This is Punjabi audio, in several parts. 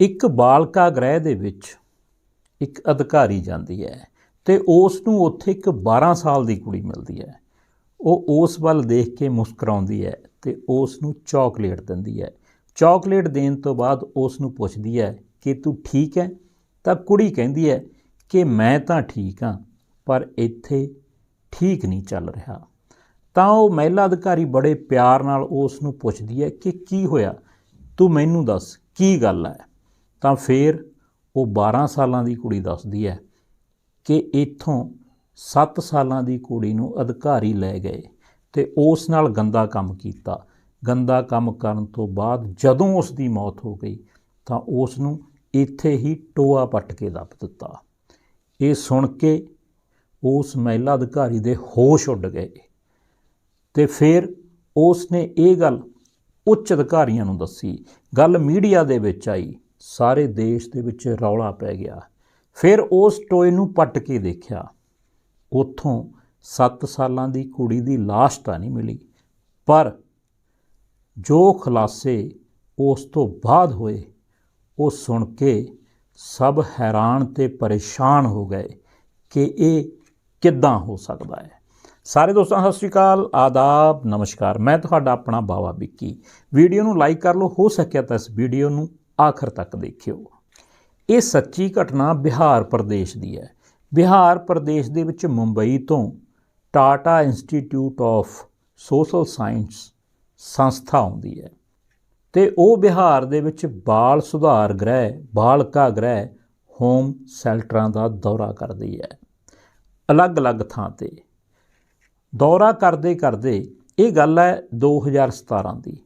ਇੱਕ ਬਾਲਕਾ ਗ੍ਰਹਿ ਦੇ ਵਿੱਚ ਇੱਕ ਅਧਿਕਾਰੀ ਜਾਂਦੀ ਹੈ ਤੇ ਉਸ ਨੂੰ ਉੱਥੇ ਇੱਕ 12 ਸਾਲ ਦੀ ਕੁੜੀ ਮਿਲਦੀ ਹੈ। ਉਹ ਉਸ ਵੱਲ ਦੇਖ ਕੇ ਮੁਸਕਰਾਉਂਦੀ ਹੈ ਤੇ ਉਸ ਨੂੰ ਚਾਕਲੇਟ ਦਿੰਦੀ ਹੈ। ਚਾਕਲੇਟ ਦੇਣ ਤੋਂ ਬਾਅਦ ਉਸ ਨੂੰ ਪੁੱਛਦੀ ਹੈ ਕਿ ਤੂੰ ਠੀਕ ਹੈ? ਤਾਂ ਕੁੜੀ ਕਹਿੰਦੀ ਹੈ ਕਿ ਮੈਂ ਤਾਂ ਠੀਕ ਹਾਂ, ਪਰ ਇੱਥੇ ਠੀਕ ਨਹੀਂ ਚੱਲ ਰਿਹਾ। ਤਾਂ ਉਹ ਮਹਿਲਾ ਅਧਿਕਾਰੀ ਬੜੇ ਪਿਆਰ ਨਾਲ ਉਸ ਨੂੰ ਪੁੱਛਦੀ ਹੈ ਕਿ ਕੀ ਹੋਇਆ? ਤੂੰ ਮੈਨੂੰ ਦੱਸ, ਕੀ ਗੱਲ ਹੈ? ਤਾਂ ਫਿਰ ਉਹ 12 ਸਾਲਾਂ ਦੀ ਕੁੜੀ ਦੱਸਦੀ ਹੈ ਕਿ ਇੱਥੋਂ 7 ਸਾਲਾਂ ਦੀ ਕੁੜੀ ਨੂੰ ਅਧਿਕਾਰੀ ਲੈ ਗਏ ਤੇ ਉਸ ਨਾਲ ਗੰਦਾ ਕੰਮ ਕੀਤਾ। ਗੰਦਾ ਕੰਮ ਕਰਨ ਤੋਂ ਬਾਅਦ ਜਦੋਂ ਉਸ ਦੀ ਮੌਤ ਹੋ ਗਈ ਤਾਂ ਉਸ ਨੂੰ ਇੱਥੇ ਹੀ ਟੋਆ ਪੱਟ ਕੇ ਦੱਬ ਦਿੱਤਾ। ਇਹ ਸੁਣ ਕੇ ਉਸ ਮਹਿਲਾ ਅਧਿਕਾਰੀ ਦੇ ਹੋਸ਼ ਉੱਡ ਗਏ ਤੇ ਫਿਰ ਉਸ ਨੇ ਇਹ ਗੱਲ ਉੱਚ ਅਧਿਕਾਰੀਆਂ ਨੂੰ ਦੱਸੀ। ਗੱਲ ਮੀਡੀਆ ਦੇ ਵਿੱਚ ਆਈ ਸਾਰੇ ਦੇਸ਼ ਦੇ ਵਿੱਚ ਰੌਲਾ ਪੈ ਗਿਆ। ਫਿਰ ਉਸ ਟੋਏ ਨੂੰ ਪੱਟ ਕੇ ਦੇਖਿਆ। ਉੱਥੋਂ 7 ਸਾਲਾਂ ਦੀ ਕੁੜੀ ਦੀ ਲਾਸ਼ ਤਾਂ ਨਹੀਂ ਮਿਲੀ, ਪਰ ਜੋ ਖੁਲਾਸੇ ਉਸ ਤੋਂ ਬਾਅਦ ਹੋਏ, ਉਹ ਸੁਣ ਕੇ ਸਭ ਹੈਰਾਨ ਤੇ ਪਰੇਸ਼ਾਨ ਹੋ ਗਏ ਕਿ ਇਹ ਕਿੱਦਾਂ ਹੋ ਸਕਦਾ ਹੈ। ਸਾਰੇ ਦੋਸਤਾਂ, ਸਤਿ ਸ਼੍ਰੀ ਅਕਾਲ, ਆਦਾਬ, ਨਮਸਕਾਰ। ਮੈਂ ਤੁਹਾਡਾ ਆਪਣਾ ਬਾਵਾ ਵਿੱਕੀ। ਵੀਡੀਓ ਨੂੰ ਲਾਈਕ ਕਰ ਲਓ, ਹੋ ਸਕਿਆ ਤਾਂ ਇਸ ਵੀਡੀਓ ਨੂੰ ਆਖਰ ਤੱਕ ਦੇਖਿਓ। ਇਹ ਸੱਚੀ ਘਟਨਾ ਬਿਹਾਰ ਪ੍ਰਦੇਸ਼ ਦੀ ਹੈ। ਬਿਹਾਰ ਪ੍ਰਦੇਸ਼ ਦੇ ਵਿੱਚ ਮੁੰਬਈ ਤੋਂ Tata Institute of Social Science ਸੰਸਥਾ ਆਉਂਦੀ ਹੈ ਤੇ ਉਹ ਬਿਹਾਰ ਦੇ ਵਿੱਚ ਬਾਲ ਸੁਧਾਰ ਗ੍ਰਹਿ, ਬਾਲਕਾ ਗ੍ਰਹਿ, ਹੋਮ ਸ਼ੈਲਟਰਾਂ ਦਾ ਦੌਰਾ ਕਰਦੀ ਹੈ। ਅਲੱਗ-ਅਲੱਗ ਥਾਂ ਤੇ ਦੌਰਾ ਕਰਦੇ ਕਰਦੇ ਇਹ ਗੱਲ ਹੈ 2017 ਦੀ।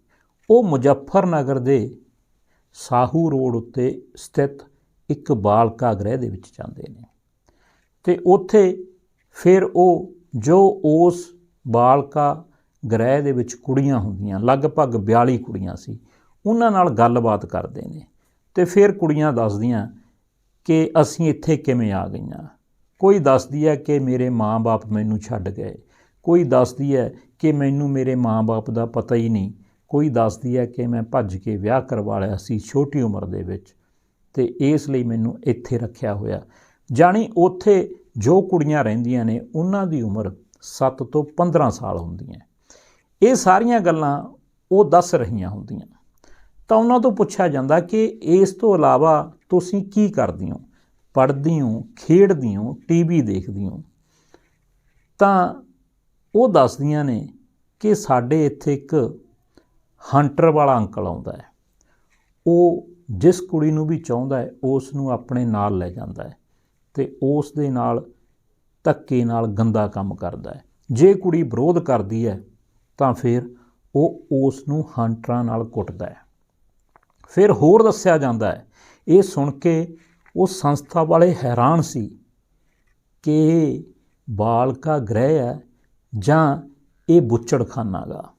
ਉਹ ਮੁਜ਼ੱਫਰਨਗਰ ਦੇ ਸਾਹੂ ਰੋਡ ਉੱਤੇ ਸਥਿਤ ਇੱਕ ਬਾਲਕਾ ਗ੍ਰਹਿ ਦੇ ਵਿੱਚ ਜਾਂਦੇ ਨੇ। ਤੇ ਉੱਥੇ ਫਿਰ ਉਹ ਜੋ ਉਸ ਬਾਲਕਾ ਗ੍ਰਹਿ ਦੇ ਵਿੱਚ ਕੁੜੀਆਂ ਹੁੰਦੀਆਂ, ਲਗਭਗ 42 ਕੁੜੀਆਂ ਸੀ, ਉਹਨਾਂ ਨਾਲ ਗੱਲਬਾਤ ਕਰਦੇ ਨੇ। ਤੇ ਫਿਰ ਕੁੜੀਆਂ ਦੱਸਦੀਆਂ ਕਿ ਅਸੀਂ ਇੱਥੇ ਕਿਵੇਂ ਆ ਗਈਆਂ। ਕੋਈ ਦੱਸਦੀ ਹੈ ਕਿ ਮੇਰੇ ਮਾਂ-ਬਾਪ ਮੈਨੂੰ ਛੱਡ ਗਏ। ਕੋਈ ਦੱਸਦੀ ਹੈ ਕਿ ਮੈਨੂੰ ਮੇਰੇ ਮਾਂ-ਬਾਪ ਦਾ ਪਤਾ ਹੀ ਨਹੀਂ ਕੋਈ ਦੱਸਦੀ ਹੈ ਕਿ ਮੈਂ ਭੱਜ ਕੇ ਵਿਆਹ ਕਰਵਾ ਲਿਆ ਸੀ ਛੋਟੀ ਉਮਰ ਦੇ ਵਿੱਚ ਤੇ ਇਸ ਲਈ ਮੈਨੂੰ ਇੱਥੇ ਰੱਖਿਆ ਹੋਇਆ। ਜਾਣੀ ਉੱਥੇ ਜੋ ਕੁੜੀਆਂ ਰਹਿੰਦੀਆਂ ਨੇ, ਉਹਨਾਂ ਦੀ ਉਮਰ 7 ਤੋਂ 15 ਸਾਲ ਹੁੰਦੀ ਹੈ। ਇਹ ਸਾਰੀਆਂ ਗੱਲਾਂ ਉਹ ਦੱਸ ਰਹੀਆਂ ਹੁੰਦੀਆਂ। ਤਾਂ ਉਹਨਾਂ ਤੋਂ ਪੁੱਛਿਆ ਜਾਂਦਾ ਕਿ ਇਸ ਤੋਂ ਇਲਾਵਾ ਤੁਸੀਂ ਕੀ ਕਰਦੇ ਹੋ? ਪੜ੍ਹਦੀ ਹੋ, ਖੇਡਦੀ ਹੋ, ਟੀਵੀ ਦੇਖਦੀ ਹੋ? ਤਾਂ ਉਹ ਦੱਸਦੀਆਂ ਨੇ ਕਿ ਸਾਡੇ ਇੱਥੇ ਇੱਕ ਹੰਟਰ ਵਾਲਾ ਅੰਕਲ ਆਉਂਦਾ ਹੈ। ਉਹ ਜਿਸ ਕੁੜੀ ਨੂੰ ਵੀ ਚਾਹੁੰਦਾ ਹੈ ਉਸ ਨੂੰ ਆਪਣੇ ਨਾਲ ਲੈ ਜਾਂਦਾ ਹੈ ਤੇ ਉਸ ਦੇ ਨਾਲ ਧੱਕੇ ਨਾਲ ਗੰਦਾ ਕੰਮ ਕਰਦਾ ਹੈ। ਜੇ ਕੁੜੀ ਵਿਰੋਧ ਕਰਦੀ ਹੈ, ਤਾਂ ਫਿਰ ਉਹ ਉਸ ਨੂੰ ਹੰਟਰਾਂ ਨਾਲ ਕੁੱਟਦਾ ਹੈ। ਫਿਰ ਹੋਰ ਦੱਸਿਆ ਜਾਂਦਾ ਹੈ, ਇਹ ਸੁਣ ਕੇ ਉਹ ਸੰਸਥਾ ਵਾਲੇ ਹੈਰਾਨ ਸੀ ਕਿ ਬਾਲਕਾ ਗ੍ਰਹਿ ਹੈ ਜਾਂ ਇਹ ਬੁੱਚੜਖਾਨਾ ਗਾ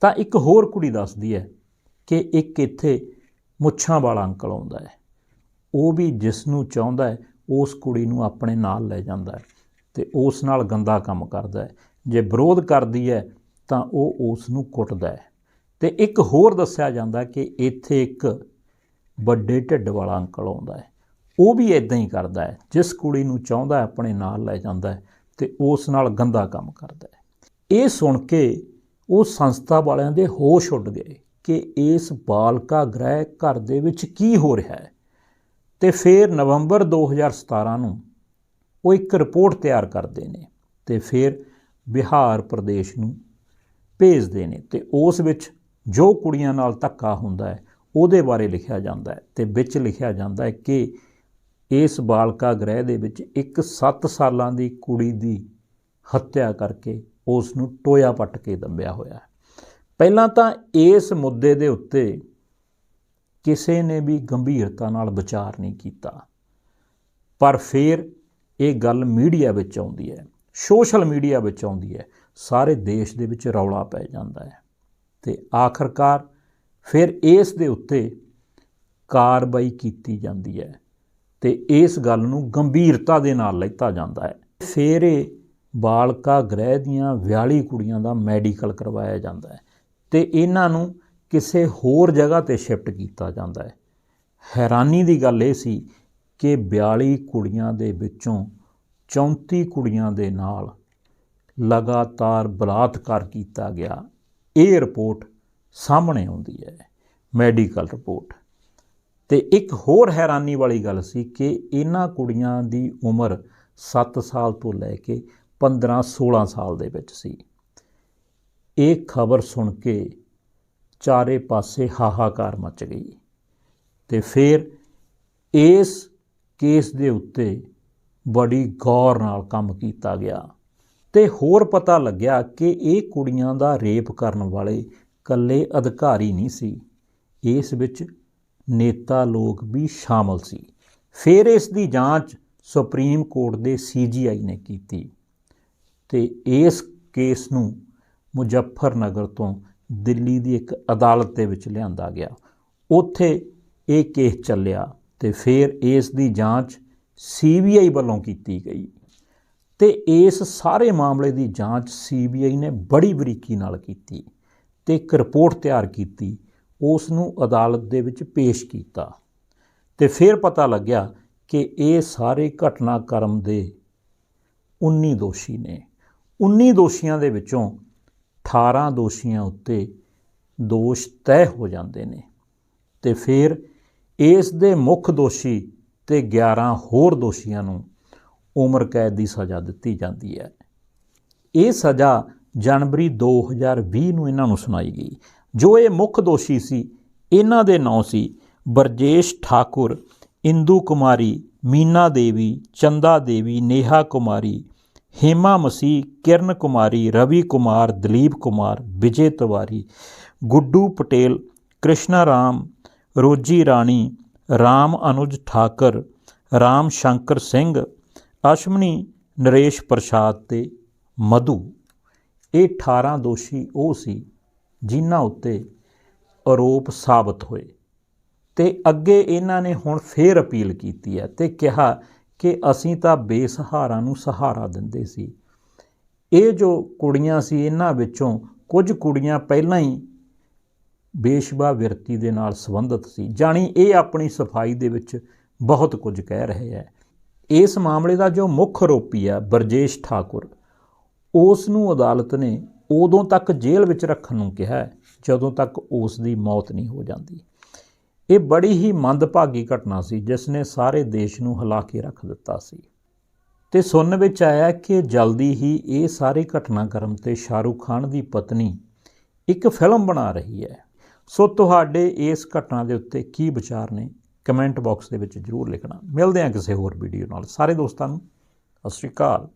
ਤਾਂ ਇੱਕ ਹੋਰ ਕੁੜੀ ਦੱਸਦੀ ਹੈ ਕਿ ਇੱਕ ਇੱਥੇ ਮੁੱਛਾਂ ਵਾਲਾ ਅੰਕਲ ਆਉਂਦਾ ਹੈ। ਉਹ ਵੀ ਜਿਸ ਨੂੰ ਚਾਹੁੰਦਾ ਹੈ, ਉਸ ਕੁੜੀ ਨੂੰ ਆਪਣੇ ਨਾਲ ਲੈ ਜਾਂਦਾ ਹੈ ਤੇ ਉਸ ਨਾਲ ਗੰਦਾ ਕੰਮ ਕਰਦਾ ਹੈ। ਜੇ ਵਿਰੋਧ ਕਰਦੀ ਹੈ, ਤਾਂ ਉਹ ਉਸ ਨੂੰ ਕੁੱਟਦਾ ਹੈ। ਤੇ ਇੱਕ ਹੋਰ ਦੱਸਿਆ ਜਾਂਦਾ ਕਿ ਇੱਥੇ ਇੱਕ ਵੱਡੇ ਢਿੱਡ ਵਾਲਾ ਅੰਕਲ ਆਉਂਦਾ ਹੈ। ਉਹ ਵੀ ਇਦਾਂ ਹੀ ਕਰਦਾ ਹੈ। ਜਿਸ ਕੁੜੀ ਨੂੰ ਚਾਹੁੰਦਾ ਆਪਣੇ ਨਾਲ ਲੈ ਜਾਂਦਾ ਹੈ ਤੇ ਉਸ ਨਾਲ ਗੰਦਾ ਕੰਮ ਕਰਦਾ ਹੈ। ਇਹ ਸੁਣ ਕੇ ਉਹ ਸੰਸਥਾ ਵਾਲਿਆਂ ਦੇ ਹੋਸ਼ ਉੱਡ ਗਏ ਕਿ ਇਸ ਬਾਲਕਾ ਗ੍ਰਹਿ ਘਰ ਦੇ ਵਿੱਚ ਕੀ ਹੋ ਰਿਹਾ ਹੈ। ਤੇ ਫਿਰ ਨਵੰਬਰ 2017 ਨੂੰ ਉਹ ਇੱਕ ਰਿਪੋਰਟ ਤਿਆਰ ਕਰਦੇ ਨੇ ਤੇ ਫਿਰ ਬਿਹਾਰ ਪ੍ਰਦੇਸ਼ ਨੂੰ ਭੇਜਦੇ ਨੇ ਤੇ ਉਸ ਵਿੱਚ ਜੋ ਕੁੜੀਆਂ ਨਾਲ ਧੱਕਾ ਹੁੰਦਾ ਹੈ, ਉਹਦੇ ਬਾਰੇ ਲਿਖਿਆ ਜਾਂਦਾ ਹੈ ਤੇ ਵਿੱਚ ਲਿਖਿਆ ਜਾਂਦਾ ਹੈ ਕਿ ਇਸ ਬਾਲਕਾ ਗ੍ਰਹਿ ਦੇ ਵਿੱਚ ਇੱਕ 7 ਸਾਲਾਂ ਦੀ ਕੁੜੀ ਦੀ ਹੱਤਿਆ ਕਰਕੇ ਉਸ ਨੂੰ ਟੋਇਆ ਪੱਟ ਕੇ ਦੱਬਿਆ ਹੋਇਆ ਹੈ। ਪਹਿਲਾਂ ਤਾਂ ਇਸ ਮੁੱਦੇ ਦੇ ਉੱਤੇ ਕਿਸੇ ਨੇ ਵੀ ਗੰਭੀਰਤਾ ਨਾਲ ਵਿਚਾਰ ਨਹੀਂ ਕੀਤਾ। ਪਰ ਫਿਰ ਇਹ ਗੱਲ ਮੀਡੀਆ ਵਿੱਚ ਆਉਂਦੀ ਹੈ, ਸੋਸ਼ਲ ਮੀਡੀਆ ਵਿੱਚ ਆਉਂਦੀ ਹੈ, ਸਾਰੇ ਦੇਸ਼ ਦੇ ਵਿੱਚ ਰੌਲਾ ਪੈ ਜਾਂਦਾ ਹੈ। ਤੇ ਆਖਰਕਾਰ ਫਿਰ ਇਸ ਦੇ ਉੱਤੇ ਕਾਰਵਾਈ ਕੀਤੀ ਜਾਂਦੀ ਹੈ ਤੇ ਇਸ ਗੱਲ ਨੂੰ ਗੰਭੀਰਤਾ ਦੇ ਨਾਲ ਲਿੱਤਾ ਜਾਂਦਾ ਹੈ। ਫਿਰ ਇਹ ਬਾਲਕਾ ਗ੍ਰਹਿ ਦੀਆਂ 42 ਕੁੜੀਆਂ ਦਾ ਮੈਡੀਕਲ ਕਰਵਾਇਆ ਜਾਂਦਾ ਹੈ ਤੇ ਇਹਨਾਂ ਨੂੰ ਕਿਸੇ ਹੋਰ ਜਗ੍ਹਾ ਤੇ ਸ਼ਿਫਟ ਕੀਤਾ ਜਾਂਦਾ ਹੈ। ਹੈਰਾਨੀ ਦੀ ਗੱਲ ਇਹ ਸੀ ਕਿ 42 ਕੁੜੀਆਂ ਦੇ ਵਿੱਚੋਂ 34 ਕੁੜੀਆਂ ਦੇ ਨਾਲ ਲਗਾਤਾਰ ਬਲਾਤਕਾਰ ਕੀਤਾ ਗਿਆ। ਇਹ ਰਿਪੋਰਟ ਸਾਹਮਣੇ ਆਉਂਦੀ ਹੈ, ਮੈਡੀਕਲ ਰਿਪੋਰਟ। ਤੇ ਇੱਕ ਹੋਰ ਹੈਰਾਨੀ ਵਾਲੀ ਗੱਲ ਸੀ ਕਿ ਇਹਨਾਂ ਕੁੜੀਆਂ ਦੀ ਉਮਰ 7 ਸਾਲ ਤੋਂ ਲੈ ਕੇ 15 16 ਸਾਲ ਦੇ ਵਿੱਚ ਸੀ। ਇਹ ਖਬਰ ਸੁਣ ਕੇ ਚਾਰੇ ਪਾਸੇ ਹਾਹਾਕਾਰ ਮਚ ਗਈ ਤੇ ਫਿਰ ਇਸ ਕੇਸ ਦੇ ਉੱਤੇ ਬੜੀ ਗੌਰ ਨਾਲ ਕੰਮ ਕੀਤਾ ਗਿਆ ਤੇ ਹੋਰ ਪਤਾ ਲੱਗਿਆ ਕਿ ਇਹ ਕੁੜੀਆਂ ਦਾ ਰੇਪ ਕਰਨ ਵਾਲੇ ਕੱਲੇ ਅਧਿਕਾਰੀ ਨਹੀਂ ਸੀ। ਇਸ ਵਿੱਚ ਨੇਤਾ ਲੋਕ ਵੀ ਸ਼ਾਮਲ ਸੀ। ਫਿਰ ਇਸ ਦੀ ਜਾਂਚ ਸੁਪਰੀਮ ਕੋਰਟ ਦੇ ਸੀਜੀਆਈ ਨੇ ਕੀਤੀ। ਤੇ ਇਸ ਕੇਸ ਨੂੰ ਮੁਜ਼ੱਫਰਨਗਰ ਤੋਂ ਦਿੱਲੀ ਦੀ ਇੱਕ ਅਦਾਲਤ ਦੇ ਵਿੱਚ ਲਿਆਂਦਾ ਗਿਆ। ਉੱਥੇ ਇਹ ਕੇਸ ਚੱਲਿਆ ਤੇ ਫਿਰ ਇਸ ਦੀ ਜਾਂਚ ਸੀਬੀਆਈ ਵੱਲੋਂ ਕੀਤੀ ਗਈ। ਤੇ ਇਸ ਸਾਰੇ ਮਾਮਲੇ ਦੀ ਜਾਂਚ ਸੀਬੀਆਈ ਨੇ ਬੜੀ ਬਰੀਕੀ ਨਾਲ ਕੀਤੀ ਤੇ ਇੱਕ ਰਿਪੋਰਟ ਤਿਆਰ ਕੀਤੀ, ਉਸ ਨੂੰ ਅਦਾਲਤ ਦੇ ਵਿੱਚ ਪੇਸ਼ ਕੀਤਾ। ਤੇ ਫਿਰ ਪਤਾ ਲੱਗਿਆ ਕਿ ਇਹ ਸਾਰੇ ਘਟਨਾਕ੍ਰਮ ਦੇ 19 ਦੋਸ਼ੀ ਨੇ। 19 ਦੋਸ਼ੀਆਂ ਦੇ ਵਿੱਚੋਂ 18 ਦੋਸ਼ੀਆਂ ਉੱਤੇ ਦੋਸ਼ ਤੈਅ ਹੋ ਜਾਂਦੇ ਨੇ ਤੇ ਫਿਰ ਇਸ ਦੇ ਮੁੱਖ ਦੋਸ਼ੀ ਤੇ 11 ਹੋਰ ਦੋਸ਼ੀਆਂ ਨੂੰ ਉਮਰ ਕੈਦ ਦੀ ਸਜ਼ਾ ਦਿੱਤੀ ਜਾਂਦੀ ਹੈ। ਇਹ ਸਜ਼ਾ ਜਨਵਰੀ 2020 ਨੂੰ ਇਹਨਾਂ ਨੂੰ ਸੁਣਾਈ ਗਈ। ਜੋ ਇਹ ਮੁੱਖ ਦੋਸ਼ੀ ਸੀ, ਇਹਨਾਂ ਦੇ ਨਾਂ ਸੀ ਬਰਜੇਸ਼ ਠਾਕੁਰ, ਇੰਦੂ ਕੁਮਾਰੀ, ਮੀਨਾ ਦੇਵੀ, ਚੰਦਾ ਦੇਵੀ, ਨੇਹਾ ਕੁਮਾਰੀ ਹੇਮਾ ਮਸੀਹ, ਕਿਰਨ ਕੁਮਾਰੀ, ਰਵੀ ਕੁਮਾਰ, ਦਲੀਪ ਕੁਮਾਰ, ਵਿਜੇ ਤਿਵਾਰੀ, ਗੁੱਡੂ ਪਟੇਲ, ਕ੍ਰਿਸ਼ਨਾ ਰਾਮ, ਰੋਜੀ ਰਾਣੀ, ਰਾਮ ਅਨੁਜ ਠਾਕਰ, ਰਾਮ ਸ਼ੰਕਰ ਸਿੰਘ, ਅਸ਼ਮਨੀ ਨਰੇਸ਼ ਪ੍ਰਸਾਦ ਤੇ ਮਧੂ। ਇਹ 18 ਦੋਸ਼ੀ ਉਹ ਸੀ ਜਿਨ੍ਹਾਂ ਉੱਤੇ ਆਰੋਪ ਸਾਬਤ ਹੋਏ ਤੇ ਅੱਗੇ ਇਹਨਾਂ ਨੇ ਹੁਣ ਫੇਰ ਅਪੀਲ ਕੀਤੀ ਹੈ ਤੇ ਕਿਹਾ ਕਿ ਅਸੀਂ ਤਾਂ ਬੇਸਹਾਰਾ ਨੂੰ ਸਹਾਰਾ ਦਿੰਦੇ ਸੀ। ਇਹ ਜੋ ਕੁੜੀਆਂ ਸੀ, ਇਹਨਾਂ ਵਿੱਚੋਂ ਕੁਝ ਕੁੜੀਆਂ ਪਹਿਲਾਂ ਹੀ ਬੇਸ਼ਬਾ ਵਿਰਤੀ ਦੇ ਨਾਲ ਸੰਬੰਧਿਤ ਸੀ, ਜਾਣੀ ਇਹ ਆਪਣੀ ਸਫ਼ਾਈ ਦੇ ਵਿੱਚ ਬਹੁਤ ਕੁਝ ਕਹਿ ਰਹੇ ਹੈ। ਇਸ ਮਾਮਲੇ ਦਾ ਜੋ ਮੁੱਖ ਆਰੋਪੀ ਹੈ ਬਰਜੇਸ਼ ਠਾਕੁਰ, ਉਸ ਨੂੰ ਅਦਾਲਤ ਨੇ ਉਦੋਂ ਤੱਕ ਜੇਲ੍ਹ ਵਿੱਚ ਰੱਖਣ ਨੂੰ ਕਿਹਾ, ਜਦੋਂ ਤੱਕ ਉਸ ਦੀ ਮੌਤ ਨਹੀਂ ਹੋ ਜਾਂਦੀ। ਇਹ ਬੜੀ ਹੀ ਮੰਦਭਾਗੀ ਘਟਨਾ ਸੀ ਜਿਸ ਨੇ ਸਾਰੇ ਦੇਸ਼ ਨੂੰ ਹਿਲਾ ਕੇ ਰੱਖ ਦਿੱਤਾ ਸੀ। ਤੇ ਸੁਣਨ ਵਿੱਚ ਆਇਆ ਕਿ ਜਲਦੀ ਹੀ ਇਹ ਸਾਰੇ ਘਟਨਾਕ੍ਰਮ ਤੇ ਸ਼ਾਹਰੁਖ ਖਾਨ ਦੀ ਪਤਨੀ ਇੱਕ ਫਿਲਮ ਬਣਾ ਰਹੀ ਹੈ। ਸੋ ਤੁਹਾਡੇ ਇਸ ਘਟਨਾ ਦੇ ਉੱਤੇ ਕੀ ਵਿਚਾਰ ਨੇ, ਕਮੈਂਟ ਬਾਕਸ ਦੇ ਵਿੱਚ ਜਰੂਰ ਲਿਖਣਾ। ਮਿਲਦੇ ਹਾਂ ਕਿਸੇ ਹੋਰ ਵੀਡੀਓ ਨਾਲ। ਸਾਰੇ ਦੋਸਤਾਂ ਨੂੰ, ਸਤਿ ਸ਼੍ਰੀ ਅਕਾਲ।